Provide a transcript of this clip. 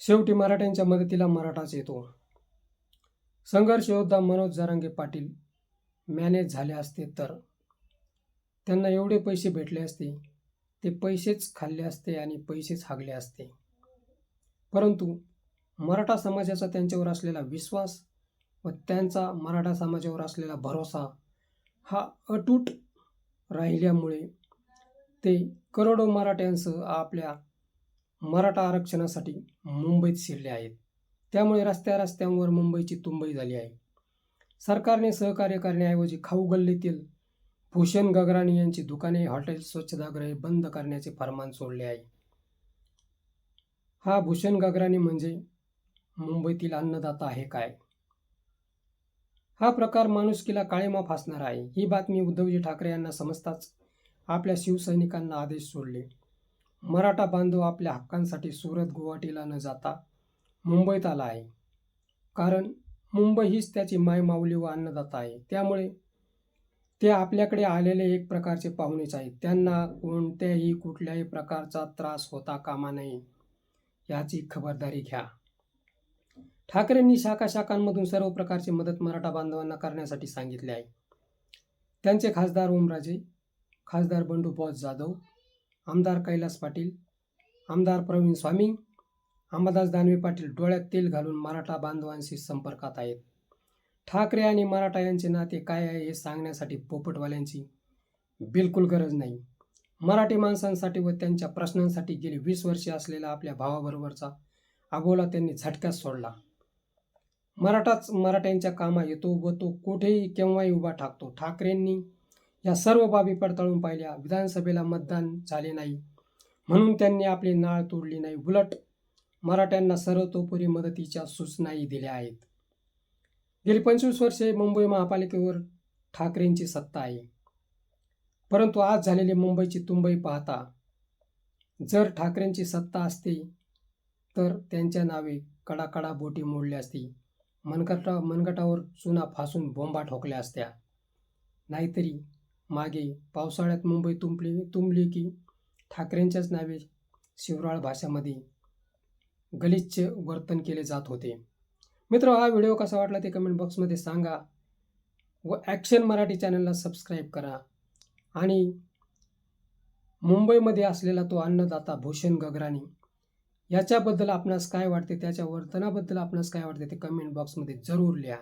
शेवटी मराठ्यांच्या मदतीला मराठाच येतो. संघर्ष योद्धा मनोज जरांगे पाटील मॅनेज झाले असते तर? त्यांना एवढे पैसे भेटले असते. ते पैसेच खाल्ले असते आणि पैसेच हागले असते. परंतु मराठा समाजाचा त्यांच्यावर असलेला विश्वास व त्यांचा मराठा समाजावर असलेला भरोसा हा अटूट राहिल्यामुळे ते करोडो मराठ्यांसह आपल्या मराठा आरक्षणासाठी मुंबईत शिरले आहेत. त्यामुळे रस्त्या रस्त्यांवर मुंबईची तुंबई झाली आहे. सरकारने सहकार्य करण्याऐवजी खाऊ गल्लीतील भूषण गगराणी यांची दुकाने हॉटेल स्वच्छतागृहे बंद करण्याचे फरमान सोडले आहे. हा भूषण गगराणी म्हणजे मुंबईतील अन्नदाता आहे काय? हा प्रकार माणुसकीला काळीमा फासणार आहे ही बातमी उद्धवजी ठाकरे यांना समजताच आपल्या शिवसैनिकांना आदेश सोडले. मराठा बांधव आपल्या हक्कांसाठी सुरत गुवाहाटीला न जाता मुंबईत आला आहे. कारण मुंबई हीच त्याची मायमाऊली व अन्नदाता आहे. त्यामुळे ते आपल्याकडे आलेले एक प्रकारचे पाहुणेच आहेत. त्यांना कोणत्याही कुठल्याही प्रकारचा त्रास होता कामा नये याची खबरदारी घ्या. ठाकरेंनी शाखा शाखांमधून सर्व प्रकारची मदत मराठा बांधवांना करण्यासाठी सांगितले आहे. त्यांचे खासदार ओमराजे खासदार बंडू बॉस जाधव आमदार कैलास पाटील आमदार प्रवीण स्वामी अंबादास दानवे पाटील डोळ्यात तेल घालून मराठा बांधवांशी संपर्कात आहेत. ठाकरे आणि मराठा यांचे नाते काय आहे हे सांगण्यासाठी पोपटवाल्यांची बिलकुल गरज नाही. मराठी माणसांसाठी व त्यांच्या प्रश्नांसाठी गेली वीस वर्षे असलेला आपल्या भावाबरोबरचा अबोला त्यांनी झटक्यात सोडला. मराठाच मराठ्यांच्या कामा येतो व तो कुठेही केव्हाही उभा ठाकतो. ठाकरेंनी या सर्व बाबी पडताळून पाहिल्या. विधानसभेला मतदान झाले नाही. म्हणून त्यांनी आपली नाळ तोडली नाही. उलट मराठ्यांना सर्वतोपरी मदतीच्या सूचनाही दिल्या आहेत. गेली पंचवीस वर्षे मुंबई महापालिकेवर ठाकरेंची सत्ता आहे. परंतु आज झालेली मुंबईची तुंबई पाहता जर ठाकरेंची सत्ता असती तर त्यांच्या नावे कडाकडा बोटी मोडल्या असती. मनगटा मनगटावर चुना फासून बोंबा ठोकल्या असत्या. नाहीतरी मागे पावसाळ्यात मुंबई तुंबली तुंबली की ठाकरेंच्याच नावे शिवराळ भाषामध्ये गलिच्छ वर्तन केले जात होते. मित्र हा व्हिडिओ कसा वाटला ते कमेंट बॉक्समध्ये सांगा व ॲक्शन मराठी चॅनलला सबस्क्राईब करा. आणि मुंबईमध्ये असलेला तो अन्नदाता भूषण गगराणी याच्याबद्दल आपणास काय वाटते? त्याच्या वर्तनाबद्दल आपणास काय वाटते? ते कमेंट बॉक्समध्ये जरूर लिहा.